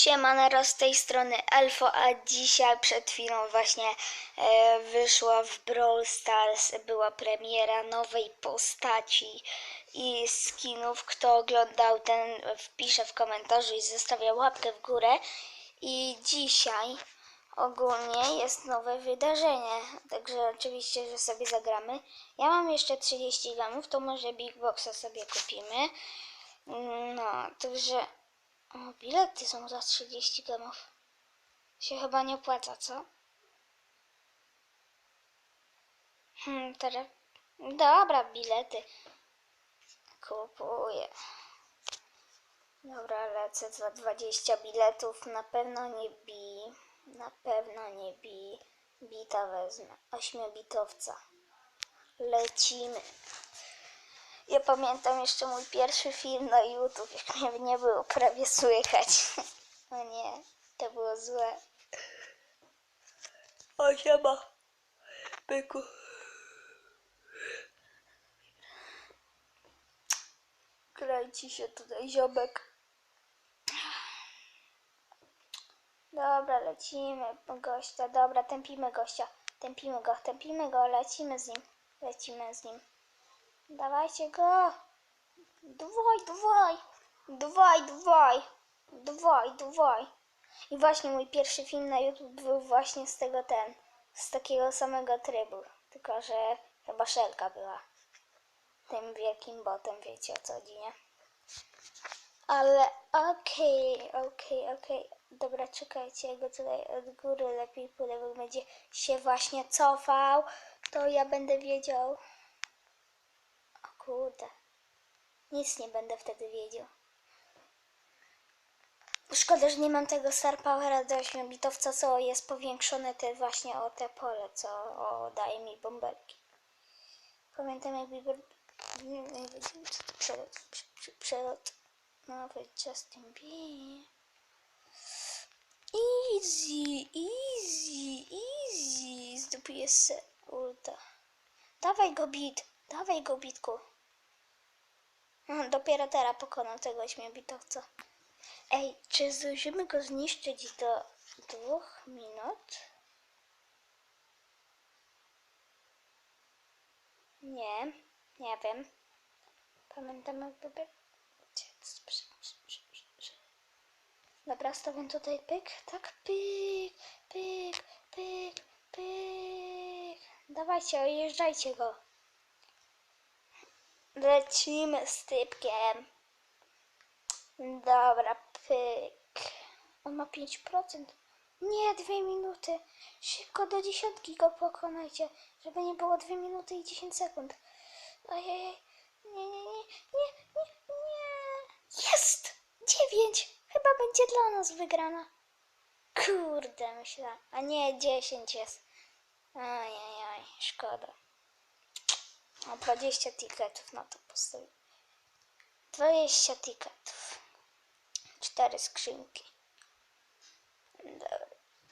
Siemanero z tej strony Elfo, a dzisiaj przed chwilą właśnie e, wyszła w Brawl Stars, była premiera nowej postaci i skinów. Kto oglądał ten wpisze w komentarzu i zostawia łapkę w górę. I dzisiaj ogólnie jest nowe wydarzenie, także oczywiście, że sobie zagramy. Ja mam jeszcze 30 gramów, to może Big Boxa sobie kupimy. No, także o, bilety są za 30 gemów. Się chyba nie opłaca, co? Hmm, teraz... Dobra, bilety. Kupuję. Dobra, lecę za 20 biletów. Na pewno nie bi. Na pewno nie bi. Bita wezmę. Ośmiobitowca. Lecimy. Ja pamiętam jeszcze mój pierwszy film na YouTube, jak mnie nie było prawie słychać. O nie, to było złe. O siema, byku. Kręci się tutaj ziomek. Dobra, lecimy gościa. Dobra, tępimy gościa. Tępimy go, tępimy go, lecimy z nim. Lecimy z nim. Dawajcie go! Dwaj, dwaj! Dwaj, dwaj! Dwaj, dwaj! I właśnie mój pierwszy film na YouTube był właśnie z tego ten, z takiego samego trybu. Tylko, że chyba Szelka była tym wielkim botem, wiecie o co chodzi, nie? Ale okej, okej, okej. Dobra, czekajcie, ja go tutaj od góry lepiej pójdę, bo będzie się właśnie cofał, to ja będę wiedział. Kurde. Nic nie będę wtedy wiedział. Szkoda, że nie mam tego Star Powera do 8-bitowca, co jest powiększone te właśnie o te pole, co o, daje mi bąbelki. Pamiętam jak Bieber... Przelot, prze- prze- przelot. Nowy Justin Bieber. Easy, easy, easy. Zdupiję se ulta. Dawaj go bit, dawaj go bitku. Dopiero teraz pokonał tego śmiebitowca. Ej, czy zdążymy go zniszczyć do dwóch minut? Nie, nie wiem. Pamiętam by- Dobra, stawiam tutaj pyk, tak, pyk, pyk, pyk, pyk. Dawajcie, ojeżdżajcie go. Lecimy z typkiem. Dobra, pyk. On ma 5%. Nie, dwie minuty. Szybko do dziesiątki go pokonajcie, żeby nie było dwie minuty i 10 sekund. Ojej, nie, nie, nie, nie, nie, nie. Jest! Dziewięć! Chyba będzie dla nas wygrana. Kurde, myślę. A nie, 10 jest. Ajajaj, szkoda. O 20 tiketów na to postawię. 20 tiketów. Cztery skrzynki. Dobra.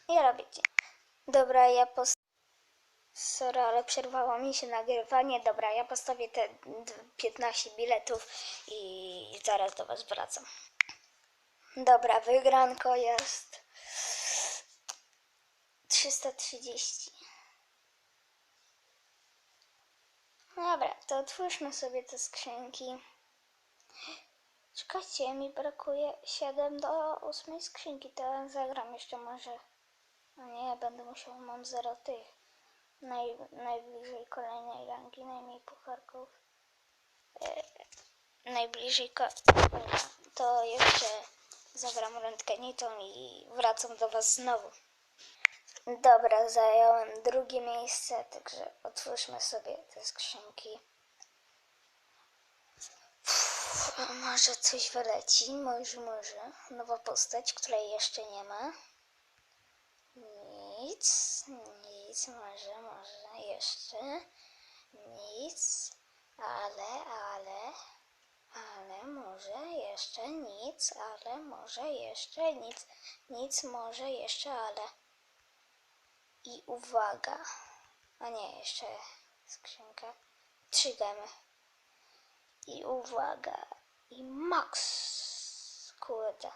Ja robię dzień. Dobra, ja postawię. Sorry, ale przerwało mi się nagrywanie. Dobra, ja postawię te d- 15 biletów i zaraz do Was wracam. Dobra, wygranko jest 330. Dobra, to otwórzmy sobie te skrzynki. Czekajcie, mi brakuje 7 do 8 skrzynki, to ja zagram jeszcze może. No nie, będę musiał, mam 0 tych. Naj, najbliżej kolejnej rangi, najmniej pucharków. E, najbliżej ko- to jeszcze zagram rękę nitą i wracam do Was znowu. Dobra, zająłem drugie miejsce, także otwórzmy sobie te skrzynki. Uff, może coś wyleci, może, może. Nowa postać, której jeszcze nie ma. Nic, nic, może, może jeszcze. Nic, ale, ale, ale może jeszcze nic, ale może jeszcze nic, nic, może jeszcze, ale. I uwaga. A nie, jeszcze skrzynka. Trzy gemy. I uwaga. I max. Kurde.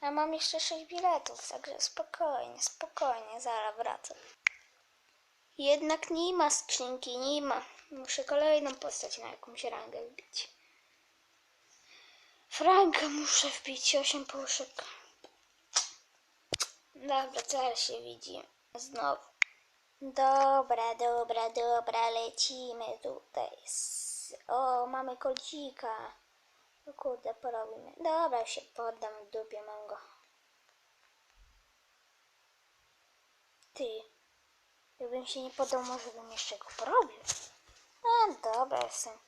A mam jeszcze 6 biletów, także spokojnie, spokojnie, zaraz wracam. Jednak nie ma skrzynki, nie ma. Muszę kolejną postać na jakąś rangę wbić. Franka muszę wbić, 8 puszek. Dobra, zaraz się widzi. Znowu. Dobra, dobra, dobra, lecimy tutaj. O, mamy kolcika. O kurde, porobimy. Dobra, się poddam w dupie, mam go. Ty, jakbym się nie podał, może bym jeszcze go porobił. A, dobra, jestem.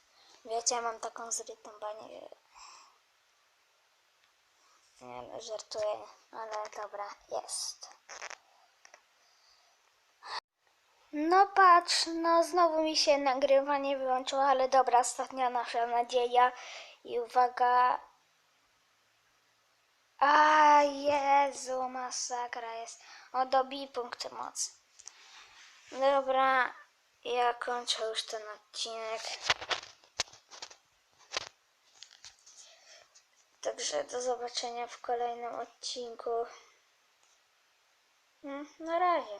Wiecie, ja mam taką zrytą banię. Nie żartuję, ale dobra, jest. No patrz, no znowu mi się nagrywanie wyłączyło, ale dobra, ostatnia nasza nadzieja. I uwaga. A Jezu, masakra jest. O, dobij punkty mocy. Dobra, ja kończę już ten odcinek. Także do zobaczenia w kolejnym odcinku. Mm, Na razie.